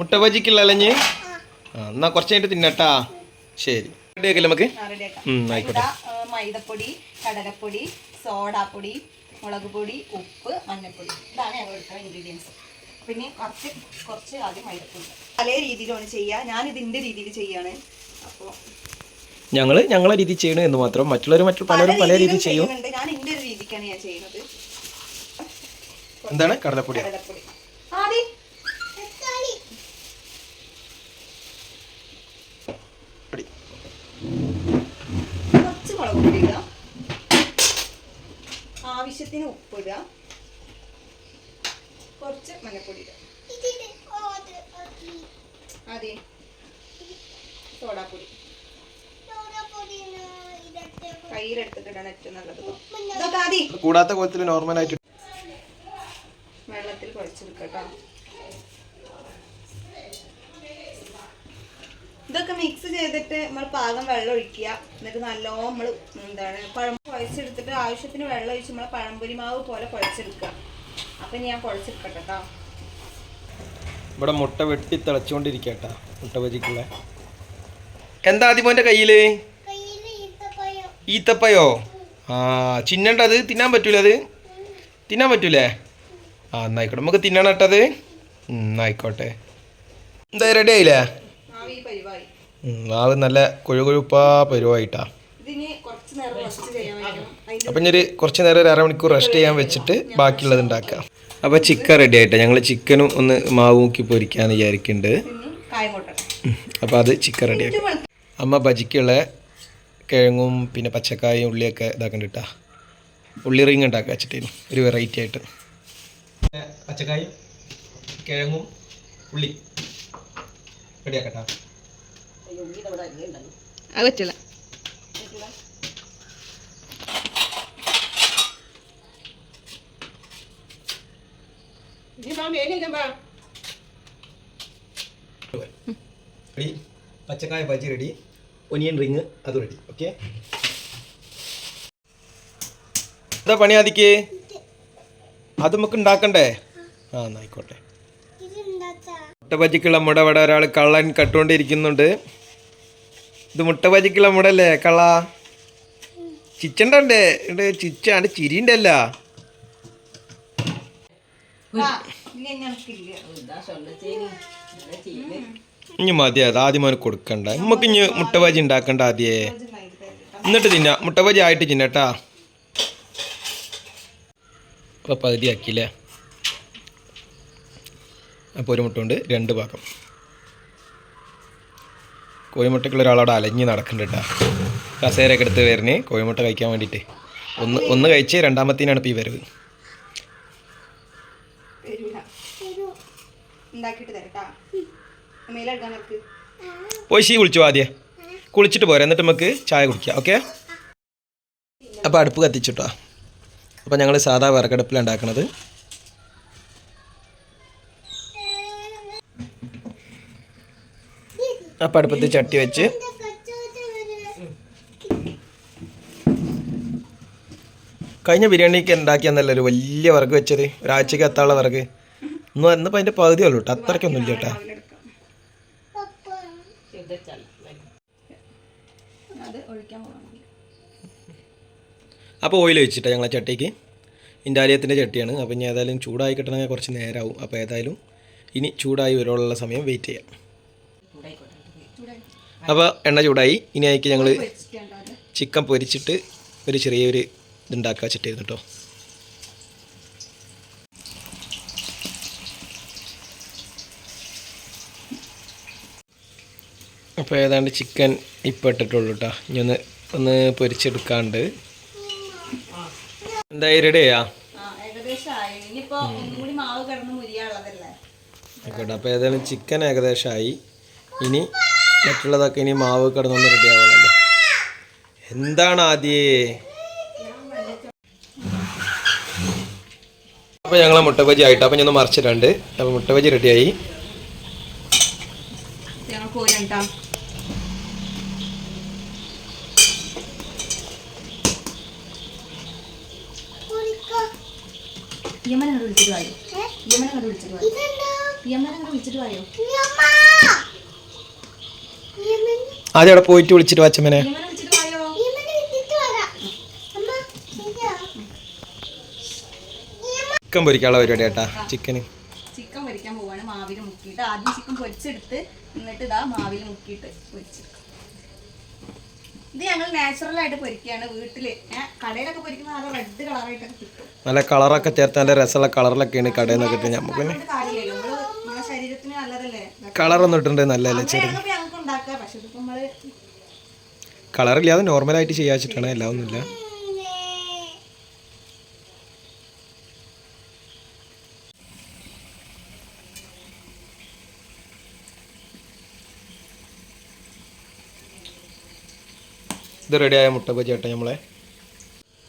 മുട്ട ബജിക്കില്ല അലഞ്ഞ്? ആ എന്നാ കുറച്ച് കഴിഞ്ഞിട്ട് തിന്നട്ടാ ശരി. റെഡിയാക്കില്ല നമുക്ക്? ആയിക്കോട്ടെ. മൈദപ്പൊടി കടലപ്പൊടി സോഡാപ്പൊടി മുളക് പൊടി ഉപ്പ് മഞ്ഞൾപ്പൊടി. ഇതാണ് ഞങ്ങൾ എടുക്കുന്ന ഇൻഗ്രീഡിയൻസ് പിന്നെ കുറച്ച് കുറച്ച് ആദ്യം മൈദപ്പൊടി. പല രീതിയിലാണ് ചെയ്യുക ഞാൻ ഇതിന്റെ രീതിയിൽ ചെയ്യാണ്. അപ്പോൾ ഞങ്ങൾ ഞങ്ങളെ രീതി ചെയ്യണു എന്ന് മാത്രം. മറ്റുള്ളവർ മറ്റു പലരും പല രീതി ചെയ്യും. ചെയ്യുന്നുണ്ട്. ഞാൻ എന്റെ രീതിക്കാണ് ഞാൻ ചെയ്യുന്നത്. എന്താണ്? കടലപ്പൊടി കടലപ്പൊടി ആദ്യം പൊടി. കുറച്ച് മുളക് പൊടി ഇടുക ആവശ്യത്തിന് ഉപ്പ് ഇടുക. കുറച്ച് മഞ്ഞപ്പൊടി ഇടുക അതെ. സോഡാപ്പൊടി. കയ്യിലെടുത്തിട്ടാണ് ഏറ്റവും നല്ലത് കൂടാത്ത കോലത്തിൽ വെള്ളത്തിൽ കുഴച്ചെടുക്കട്ടോ ഇതൊക്കെ മിക്സ് ചെയ്തിട്ട് നമ്മൾ പാകം വെള്ളം ഒഴിക്കുക. എന്നിട്ട് നല്ലോണം നമ്മൾ എന്താണ് പഴം കുഴച്ചെടുത്തിട്ട് ആവശ്യത്തിന് വെള്ളം ഒഴിച്ച് നമ്മൾ പഴംപൊരി മാവ് പോലെ കുഴച്ചെടുക്കുക. അപ്പം ഞാൻ കുഴച്ചെടുക്കട്ടെ കേട്ടോ ഇവിടെ മുട്ട വെട്ടി തിളച്ചുകൊണ്ടിരിക്കട്ടാ മുട്ട ബജിക്കുള്ള എന്താ ആദ്യമോന്റെ കയ്യിൽ ഈത്തപ്പയോ ആ ചിന്നണ്ട അത്? തിന്നാൻ പറ്റൂലേ അത്? തിന്നാൻ പറ്റൂലേ? ആ എന്നായിക്കോട്ടെ. നമുക്ക് തിന്നണം കേട്ടത് എന്നായിക്കോട്ടെ. എന്താ റെഡി ആയില്ലേ? മാവ് നല്ല കൊഴുകൊഴുപ്പാ പരുവായിട്ടാ. അപ്പൊ കുറച്ച് നേരം റെസ്റ്റ് ചെയ്യാൻ വയ്ക്കണം അതിന്റെ അപ്പം ഞാൻ കുറച്ച് നേരം ഒരു അരമണിക്കൂർ റെസ്റ്റ് ചെയ്യാൻ വെച്ചിട്ട് ബാക്കിയുള്ളത് ഉണ്ടാക്കാം അപ്പോൾ ചിക്കൻ റെഡി ആയിട്ടാ. ഞങ്ങൾ ചിക്കനും ഒന്ന് മാവ് മുക്കി പൊരിക്കാന്ന് വിചാരിക്കുന്നുണ്ട് പിന്നെ കായം കൊട്ടണം. അപ്പോൾ അത് ചിക്കൻ റെഡി ആക്കി. അമ്മ ബജിക്കുള്ള കിഴങ്ങും പിന്നെ പച്ചക്കായും ഉള്ളിയൊക്കെ ഇതാക്കണ്ടിട്ടാ ഉള്ളി റിങ് ഉണ്ടാക്കുക വെച്ചിട്ടേനു. ഒരു വെറൈറ്റി ആയിട്ട്. പച്ചക്കായും കിഴങ്ങും ഉള്ളി. റെഡിയാക്കട്ടാ അത് പറ്റില്ല. റെഡി പച്ചക്കായ ബജി റെഡി ഒനിയൻ റിങ് അത് റെഡി ഓക്കെ എന്താ പണി ആദിക്ക്? അത് നമുക്ക് ഉണ്ടാക്കണ്ടേ? ആ എന്നായിക്കോട്ടെ മുട്ട ബജിക്കുള്ള മുട ഇവിടെ ഒരാൾ കള്ളൻ കട്ടുകൊണ്ടിരിക്കുന്നുണ്ട്. ഇത് മുട്ട ബജിക്കുള്ള മുടല്ലേ കള്ള? ചിച്ചണ്ടേ ഉണ്ട് ചിച്ചാണ്ട് ചിരിന്റെ അല്ല ഇനി മതി അത് ആദ്യം അവന് കൊടുക്കണ്ട. നമുക്ക് ഇനി മുട്ട ബജി ഉണ്ടാക്കണ്ട ആദ്യേ. എന്നിട്ട് തിന്ന മുട്ട ബജി ആയിട്ട് തിന്നട്ടാ. അപ്പോൾ പകുതിയാക്കിയില്ലേ? അപ്പോൾ ഒരു മുട്ട കൊണ്ട് രണ്ട് ഭാഗം കോഴിമുട്ടയ്ക്കുള്ള ഒരാളവിടെ അലഞ്ഞ് നടക്കുന്നുണ്ട് കസേരയൊക്കെ എടുത്ത് വരുന്നേ കോഴിമുട്ട കഴിക്കാൻ വേണ്ടിയിട്ട്. ഒന്ന് ഒന്ന് കഴിച്ച് രണ്ടാമത്തേനാണ് ഇപ്പോൾ ഈ വരവ്. പോയി ശീ കുളിച്ചു ആദ്യം. കുളിച്ചിട്ട് പോരാ എന്നിട്ട് നമുക്ക് ചായ കുടിക്കാം ഓക്കെ? അപ്പോൾ അടുപ്പ് കത്തിച്ചിട്ടോ. അപ്പോൾ ഞങ്ങൾ സാധാ വിറകടുപ്പിലാണ് ഉണ്ടാക്കണത്. അപ്പോൾ അടുപ്പത്ത് ചട്ടി വെച്ച്. കഴിഞ്ഞ ബിരിയാണിക്ക് ഉണ്ടാക്കിയെന്നല്ല ഒരു വലിയ വിറക് വെച്ചത്. ഒരാഴ്ചക്ക് എത്താനുള്ള വിറക്. ഇന്ന് ഇന്നിപ്പോൾ അതിന്റെ പകുതി ഉള്ളൂ കേട്ടോ. അത്രയ്ക്കൊന്നും ഇല്ല കേട്ടോ. അപ്പോൾ ഓയിൽ വെച്ചിട്ടാ ഞങ്ങളെ ചട്ടിക്ക്. ഇൻഡാലിയത്തിന്റെ ചട്ടിയാണ്. അപ്പോൾ ഇനി ഏതായാലും ചൂടായി കിട്ടണമെങ്കിൽ കുറച്ച് നേരമാവും അപ്പോൾ ഏതായാലും ഇനി ചൂടായി വരാനുള്ള സമയം വെയിറ്റ് ചെയ്യാം. അപ്പോൾ എണ്ണ ചൂടായി. ഇനി അതിലേക്ക് ഞങ്ങൾ ചിക്കൻ പൊരിച്ചിട്ട് ഒരു ചെറിയൊരു ഇതുണ്ടാക്കുക വെച്ചിട്ടായിരുന്നു കേട്ടോ അപ്പോൾ ഏതാണ്ട് ചിക്കൻ ഇപ്പം ഇട്ടിട്ടുള്ളൂ കേട്ടോ ഇനി ഒന്ന് ഒന്ന് പൊരിച്ചെടുക്കാണ്ട്. കിടന്ന് മുരിയാനുള്ളതല്ലേ? ആയിക്കോട്ടെ. അപ്പോൾ ഏതായാലും ചിക്കൻ ഏകദേശമായി ഇനി മറ്റുള്ളതൊക്കെ ഇനി മാവ് കിടന്നൊന്ന് റെഡി ആവുമല്ലോ എന്താണ് ആദ്യേ? അപ്പോൾ ഞങ്ങളെ മുട്ടബജി ആയിട്ട്? അപ്പോൾ ഞാൻ മറിച്ചിട്ടുണ്ട്. അപ്പോൾ മുട്ടബജി റെഡിയായി ഞങ്ങൾ കോരണ്ടാ യമനെ വിളിച്ചിട്ട് വായോ? യമനെ വിളിച്ചിട്ട് വായോ? യമനെ വിളിച്ചിട്ട് പറയോ ആദ്യം അവിടെ പോയിട്ട് വിളിച്ചിട്ട് വാച്ചമ്മനെ. ചിക്കൻ പൊരിക്കാനുള്ള പരിപാടി കേട്ടാ ചിക്കന്. ചിക്കൻ പൊരിക്കാൻ പോവാണ് മാവിൽ മുക്കിയിട്ട്. ആദ്യം ചിക്കൻ പൊരിച്ചെടുത്ത് എന്നിട്ട് ഇതാ മാവിൽ മുക്കിയിട്ട് പൊരിച്ചെടുക്കും ഇത് ഞങ്ങൾ നാച്ചുറൽ ആയിട്ട് പൊരിക്കുകയാണ് വീട്ടിൽ. കടയിലൊക്കെ പൊരിക്കുന്ന നല്ല റെഡ് കളറായിട്ടൊക്കെ കിട്ടും. നല്ല കളറൊക്കെ ചേർത്ത് നല്ല രസമുള്ള കളറിലൊക്കെയാണ് കടയിൽ നിന്നൊക്കെ കിട്ടും നമുക്ക് ശരീരത്തിന് നല്ലതല്ലേ? കളറൊന്നും ഇട്ടുണ്ട് നല്ലതല്ലേ ചെറിയ അങ്ങനെയാണെങ്കിൽ ഞങ്ങൾക്ക് ഉണ്ടാക്കാം പക്ഷെ ഇതിപ്പോ നമ്മൾ കളറില്ലാതെ നോർമലായിട്ട് ചെയ്യാച്ചിട്ടാണ് എല്ലാം ഒന്നുമില്ല ഇത് റെഡിയായ മുട്ട ബജി ചേട്ടാ നമ്മളെ.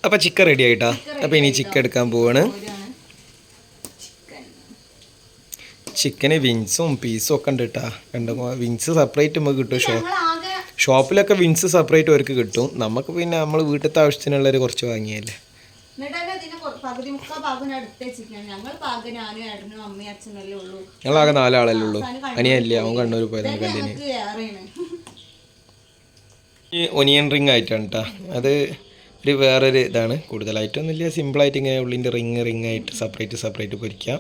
അപ്പം ചിക്കൻ റെഡി ആയിട്ടാ. അപ്പം ഇനി ചിക്കൻ എടുക്കാൻ പോവാണ്. ചിക്കന് വിങ്സും പീസും ഒക്കെ ഉണ്ട് കേട്ടാ കണ്ടോ വിങ്സ് സെപ്പറേറ്റ് നമുക്ക് കിട്ടും ഷോ. ഷോപ്പിലൊക്കെ വിൻസ് സെപ്പറേറ്റ് അവർക്ക് കിട്ടും. നമുക്ക് പിന്നെ നമ്മൾ വീട്ടിലത്തെ ആവശ്യത്തിനുള്ളവർ കുറച്ച് വാങ്ങിയല്ലേ. ഞങ്ങളാകെ നാലാളല്ലേ ഉള്ളൂ. അനിയല്ലേ? അവൻ കണ്ണൂർ പോയത് ഞങ്ങൾക്ക് ഒനിയൻ റിങ് ആയിട്ടാണ് കേട്ടോ അത് ഒരു വേറൊരു ഇതാണ്. കൂടുതലായിട്ടൊന്നുമില്ല സിമ്പിളായിട്ട് ഇങ്ങനെ ഉള്ളിന്റെ റിങ് റിങ് ആയിട്ട് സെപ്പറേറ്റ് സെപ്പറേറ്റ് പൊരിക്കാം.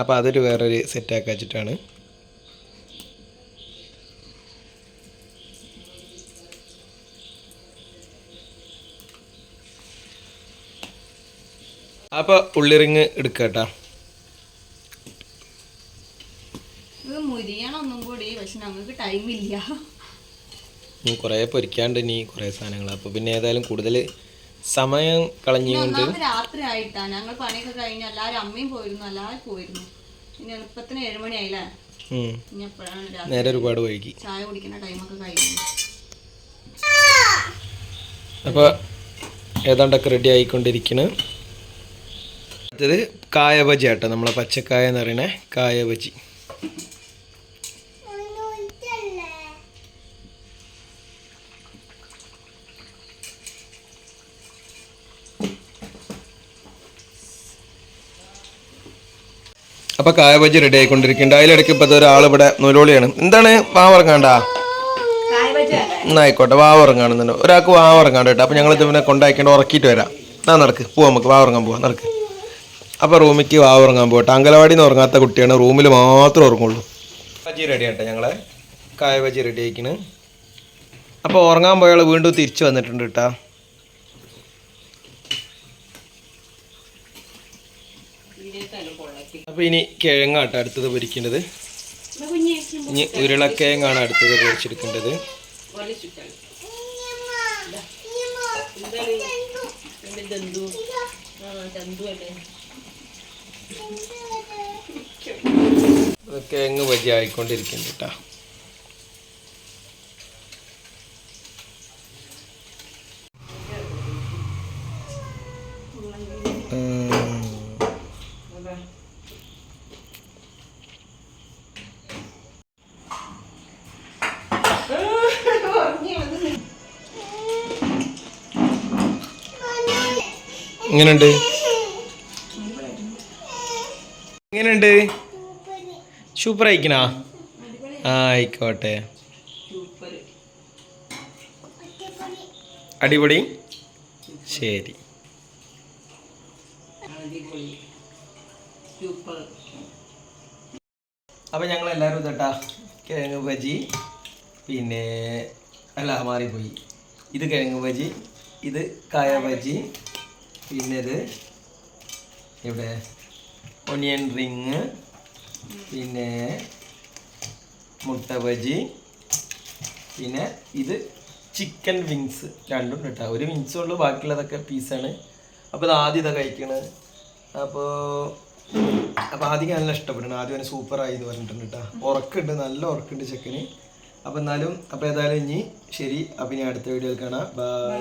അപ്പോൾ അതൊരു വേറൊരു സെറ്റാക്കി വെച്ചിട്ടാണ്. അപ്പോൾ ഉള്ളിറിങ് എടുക്കുക കേട്ടോ. ഇത് മുരിയണം ഒന്നും കൂടി പക്ഷെ ഞങ്ങൾക്ക് ടൈമില്ല ഇനി കുറേ പൊരിക്കാണ്ട് ഇനി കുറേ സാധനങ്ങൾ അപ്പോൾ പിന്നെ ഏതായാലും കൂടുതൽ സമയം കളഞ്ഞുകൊണ്ട് രാത്രി ആയിട്ടാ. ഞങ്ങൾ പണിയൊക്കെ കഴിഞ്ഞ് എല്ലാവരും അമ്മയും പോയിരുന്നു എല്ലാവരും പോയിരുന്നു. ഇനി എളുപ്പത്തിന് ഏഴുമണി ആയില്ലേ ഇനി എപ്പോഴാണ് രാത്രി? നേരെ ഒരുപാട് വൈകി. ചായ കുടിക്കുന്ന ടൈമൊക്കെ കഴിഞ്ഞു. അപ്പോൾ ഏതാണ്ടൊക്കെ റെഡി ആയിക്കൊണ്ടിരിക്കണ്. അടുത്തത് കായവജി ആട്ടോ നമ്മളെ പച്ചക്കായ എന്ന് പറയണേ കായവജി. അപ്പോൾ അപ്പൊ കായവജി റെഡി ആയിക്കൊണ്ടിരിക്കുന്നുണ്ട്. അതിലിടയ്ക്ക് ഇപ്പൊ ഒരാൾ ഇവിടെ നൂലോളിയാണ്. എന്താണ് വാവറങ്ങാണ്ട എന്നായിക്കോട്ടെ വാവറങ്ങാണെന്നുണ്ട് ഒരാൾക്ക് വാവറങ്ങാണ്ട് കേട്ടോ. അപ്പൊ ഞങ്ങൾ ഇതിനെ കൊണ്ടാക്കിയിട്ട് ഉറക്കിയിട്ട് വരാം. എന്നാ നടക്ക് പോവാം നമുക്ക് വാവറങ്ങാൻ പോവാം നടക്ക്. അപ്പൊ റൂമിക്ക് വാവറങ്ങാൻ പോകട്ടെ അങ്കലവാടിയിൽ നിന്ന് ഉറങ്ങാത്ത കുട്ടിയാണ് റൂമിൽ മാത്രം ഉറങ്ങുള്ളൂ. ബജി റെഡി ആട്ടെ ഞങ്ങളെ? കായ ബജി റെഡി ആയിക്കണ് അപ്പോൾ ഉറങ്ങാൻ പോയാൾ വീണ്ടും തിരിച്ചു വന്നിട്ടുണ്ട് കേട്ടാ അപ്പോൾ ഇനി കിഴങ്ങാട്ടോ അടുത്തത് പൊരിക്കേണ്ടത്. ഇനി ഉരുളക്കിഴങ്ങാണ് അടുത്തത് പൊരിച്ചെടുക്കേണ്ടത്. കിഴങ്ങ് ബജി ആയിക്കൊണ്ടിരിക്കുന്നുണ്ട് കേട്ടോ എങ്ങനെയുണ്ട് എങ്ങനെയുണ്ട്? സൂപ്പർ ആയിക്കണാ ആയിക്കോട്ടെ. അടിപൊളി. ശരി. അപ്പം ഞങ്ങൾ എല്ലാവരും ഇതട്ടാ കിഴങ്ങ് ബജി പിന്നെ അല്ല മാറിപ്പോയി. ഇത് കിഴങ്ങ് ബജി ഇത് കായ ബജി പിന്നെ ഇത് ഇവിടെ ഒനിയൻ റിങ് പിന്നെ മുട്ട ബജി പിന്നെ ഇത് ചിക്കൻ വിങ്സ് രണ്ടും കേട്ടോ ഒരു വിങ്സ് ഉള്ളൂ ബാക്കിയുള്ളതൊക്കെ പീസാണ് അപ്പോൾ ഇത് ആദ്യം ഇതാ കഴിക്കണത് അപ്പോൾ അപ്പോൾ ആദ്യം നല്ല ഇഷ്ടപ്പെടുന്നു ആദ്യം അവന് സൂപ്പറായി എന്ന് പറഞ്ഞിട്ടുണ്ട് കേട്ടോ. ഉറക്കുണ്ട് നല്ല ഉറക്കുണ്ട് ചെക്കന് അപ്പോൾ എന്നാലും അപ്പോൾ ഏതായാലും ഇനി ശരി. അപ്പം ഇനി അടുത്ത വീഡിയോയിൽ കാണാം. ബൈ